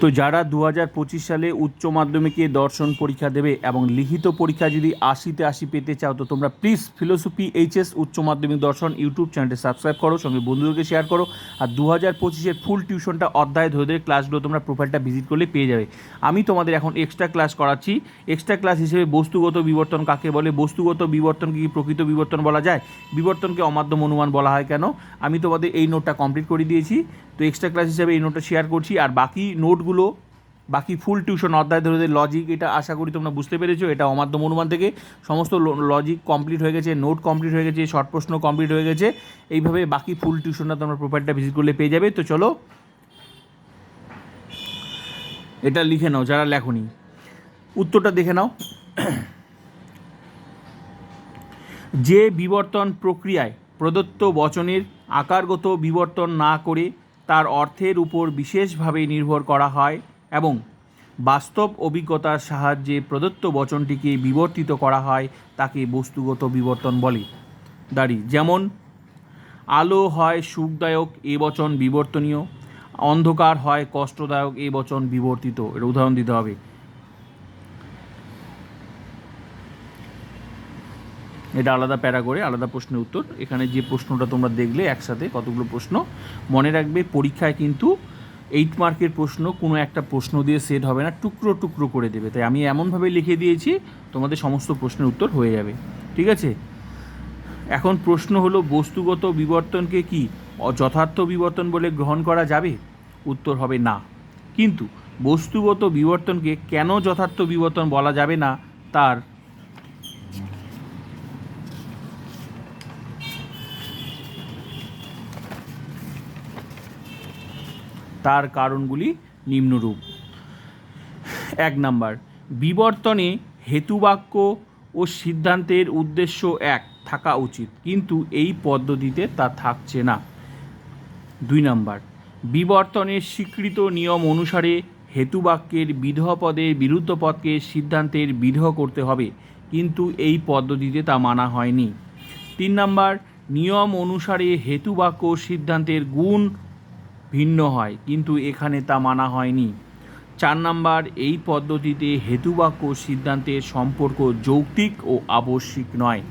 তো যারা দু হাজার পঁচিশ সালে উচ্চ মাধ্যমিকে দর্শন পরীক্ষা দেবে এবং লিখিত পরীক্ষা যদি আশিতে আশি পেতে চাও, তো তোমরা প্লিজ ফিলোসফি এইচএস উচ্চ মাধ্যমিক দর্শন ইউটিউব চ্যানেলটি সাবস্ক্রাইব করো, সঙ্গে বন্ধুদেরকে শেয়ার করো। আর দু হাজার পঁচিশের ফুল টিউশনটা অধ্যায় ধরে ধরে ক্লাসগুলো তোমরা প্রোফাইলটা ভিজিট করলে পেয়ে যাবে। আমি তোমাদের এখন এক্সট্রা ক্লাস করাচ্ছি। এক্সট্রা ক্লাস হিসেবে বস্তুগত বিবর্তন কাকে বলে? বস্তুগত বিবর্তনকে কি? প্রকৃত বিবর্তন বলা যায়? বিবর্তনকে অমাধ্যম অনুমান বলা হয় কেন? আমি তোমাদের এই নোটটা কমপ্লিট করে দিয়েছি। তো এক্সট্রা ক্লাস হিসেবে এই নোটটা শেয়ার করছি। আর বাকি নোটগুলো বাকি ফুল টিউশন অধ্যায় ধরে ধরে লজিক এটা আশা করি তোমরা বুঝতে পেরেছ, এটা অমাধ্যম অনুমান থেকে সমস্ত লজিক কমপ্লিট হয়ে গেছে নোট কমপ্লিট হয়ে গেছে শর্ট প্রশ্ন কমপ্লিট হয়ে গেছে, এইভাবে বাকি ফুল টিউশনটা তোমরা প্রোফাইলটা ভিজিট করলে পেয়ে যাবে। তো চলো, এটা লিখে নাও, যারা লেখনি। উত্তরটা দেখে নাও। যে বিবর্তন প্রক্রিয়ায় প্রদত্ত বচনের আকারগত বিবর্তন না করে তার অর্থের উপর বিশেষভাবে নির্ভর করা হয় এবং বাস্তব অভিজ্ঞতার সাহায্যে প্রদত্ত বচনটিকে বিবর্তিত করা হয় তাকে বস্তুগত বিবর্তন বলে। দাঁড়ি, যেমন, আলো হয় সুখদায়ক, এ বচন বিবর্তনীয়, অন্ধকার হয় কষ্টদায়ক, এ বচন বিবর্তিত। এর উদাহরণ দিতে হবে। এটা আলাদা প্যারা করে, আলাদা প্রশ্নের উত্তর। এখানে যে প্রশ্নটা তোমরা দেখলে একসাথে কতগুলো প্রশ্ন, মনে রাখবে পরীক্ষায় কিন্তু এইট মার্কের প্রশ্ন কোনো একটা প্রশ্ন দিয়ে সেট হবে না, টুকরো টুকরো করে দেবে। তাই আমি এমনভাবে লিখে দিয়েছি, তোমাদের সমস্ত প্রশ্নের উত্তর হয়ে যাবে। ঠিক আছে? এখন প্রশ্ন হলো, বস্তুগত বিবর্তনকে কি যথার্থ বিবর্তন বলে গ্রহণ করা যাবে? উত্তর হবে না। কিন্তু বস্তুগত বিবর্তনকে কেন যথার্থ বিবর্তন বলা যাবে না? তার তার কারণগুলি নিম্নরূপ। এক নাম্বার, বিবর্তনে হেতুবাক্য ও সিদ্ধান্তের উদ্দেশ্য এক, থাকা উচিত। কিন্তু এই পদ্ধতিতে তা থাকছে না। দুই নাম্বার বিবর্তনের স্বীকৃত নিয়ম অনুসারে হেতুবাক্যের বিধহ পদের বিরুদ্ধ পদকে সিদ্ধান্তের বিধহ করতে হবে। কিন্তু এই পদ্ধতিতে তা মানা হয়নি। তিন নাম্বার, নিয়ম অনুসারে হেতুবাক্য সিদ্ধান্তের গুণ ভিন্ন হয়, কিন্তু এখানে তা মানা হয়নি। চার নাম্বার, এই পদ্ধতিতে হেতুবাক্য সিদ্ধান্তের সম্পর্ক যৌক্তিক ও আবশ্যিক নয়।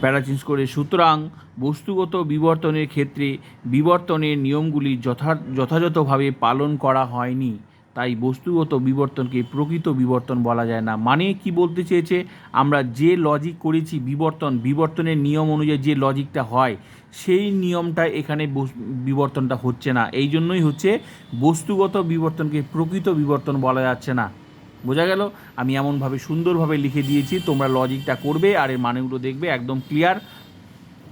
প্যারা করে, সুতরাং বস্তুগত বিবর্তনের ক্ষেত্রে বিবর্তনের নিয়মগুলি যথা যথাযথভাবে পালন করা হয়নি। তাই বস্তুগত বিবর্তনকে প্রকৃত বিবর্তন বলা যায় না। মানে কি বলতে চেয়েছে? আমরা যে লজিক করেছি বিবর্তন, বিবর্তনের নিয়ম অনুযায়ী যে লজিকটা হয়, সেই নিয়মটা এখানে বিবর্তনটা হচ্ছে না। এই জন্যই হচ্ছে বস্তুগত বিবর্তনকে প্রকৃত বিবর্তন বলা যাচ্ছে না। বোঝা গেল? আমি এমনভাবে সুন্দরভাবে লিখে দিয়েছি, তোমরা লজিকটা করবে আর এর মানেগুলো দেখবে একদম ক্লিয়ার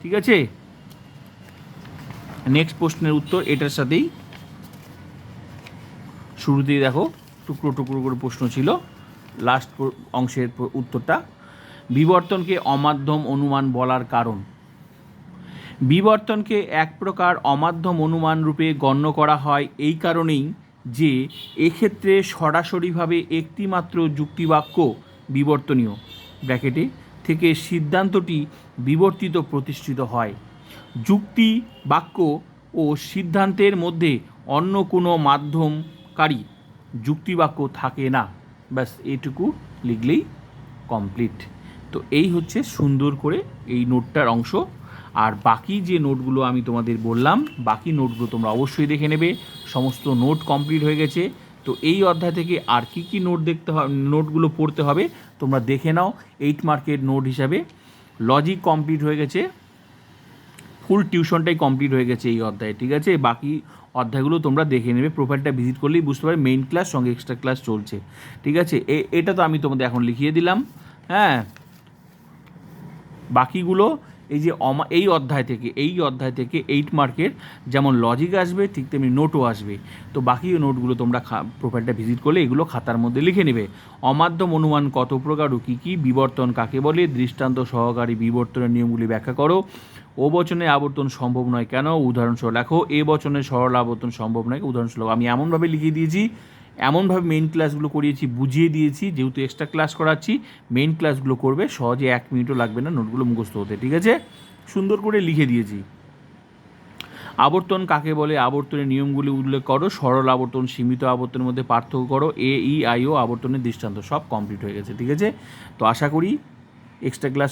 ঠিক আছে? নেক্সট প্রশ্নের উত্তর এটার সাথেই শুরুতেই দেখো, টুকরো টুকরো করে প্রশ্ন ছিল। লাস্ট অংশের উত্তরটা। বিবর্তনকে অমাধ্যম অনুমান বলার কারণ। বিবর্তনকে এক প্রকার অমাধ্যম অনুমান রূপে গণ্য করা হয় এই কারণেই যে এক্ষেত্রে সরাসরিভাবে একটিমাত্র যুক্তিবাক্য বিবর্তনীয়। ব্র্যাকেটে থেকে সিদ্ধান্তটি বিবর্তিত প্রতিষ্ঠিত হয়। যুক্তি, বাক্য ও সিদ্ধান্তের মধ্যে অন্য কোনো মাধ্যমকারী যুক্তিবাক্য থাকে না। ব্যাস এটুকু লিখলেই কমপ্লিট তো এই হচ্ছে সুন্দর করে এই নোটটার অংশ। আর বাকি যে নোটগুলো আমি তোমাদের বললাম, বাকি নোটগুলো তোমরা অবশ্যই দেখে নেবে। সমস্ত নোট কমপ্লিট হয়ে গেছে। তো এই অধ্যায় থেকে আর কি কি নোট দেখতে হবে নোটগুলো পড়তে হবে, তোমরা দেখে নাও এইট মার্কের নোট হিসাবে। লজিক কমপ্লিট হয়ে গেছে। ফুল টিউশনটাই কমপ্লিট হয়ে গেছে এই অধ্যায়ে, ঠিক আছে? বাকি অধ্যায়গুলো তোমরা দেখে নেবে প্রোফাইলটা ভিজিট করলেই বুঝতে পারবে মেইন ক্লাস সঙ্গে এক্সট্রা ক্লাস চলছে। ঠিক আছে? এটা তো আমি তোমাদের এখন লিখিয়ে দিলাম হ্যাঁ? বাকিগুলো এই যে অমা, এই অধ্যায় থেকে, এই অধ্যায় থেকে এইট মার্কের যেমন লজিক আসবে, ঠিক তেমনি নোটও আসবে। তো বাকি নোটগুলো তোমরা প্রোফাইলটা ভিজিট করলে, এগুলো খাতার মধ্যে লিখে নেবে। অমাধ্যম অনুমান কত প্রকার ও কী কী, বিবর্তন কাকে বলে, দৃষ্টান্ত সহকারী বিবর্তনের নিয়মগুলি ব্যাখ্যা করো। ও বচনে আবর্তন সম্ভব নয় কেন? উদাহরণস্বরূপ লেখো, এ বচনে সরল আবর্তন সম্ভব নয়। উদাহরণস্বরূপ আমি এমনভাবে লিখিয়ে দিয়েছি, এমনভাবে মেইন ক্লাসগুলো করিয়েছি, বুঝিয়ে দিয়েছি, যেহেতু এক্সট্রা ক্লাস করাচ্ছি মেইন ক্লাসগুলো করবে, সহজে এক মিনিটও লাগবে না নোটগুলো মুখস্থ হতে, ঠিক আছে? সুন্দর করে লিখে দিয়েছি। আবর্তন কাকে বলে? আবর্তনের নিয়মগুলি উল্লেখ করো, সরল আবর্তন, সীমিত আবর্তনের মধ্যে পার্থক্য করো, এ, ই, আই, ও আবর্তনের দৃষ্টান্ত, সব কমপ্লিট হয়ে গেছে, ঠিক আছে? তো আশা করি এক্সট্রা ক্লাস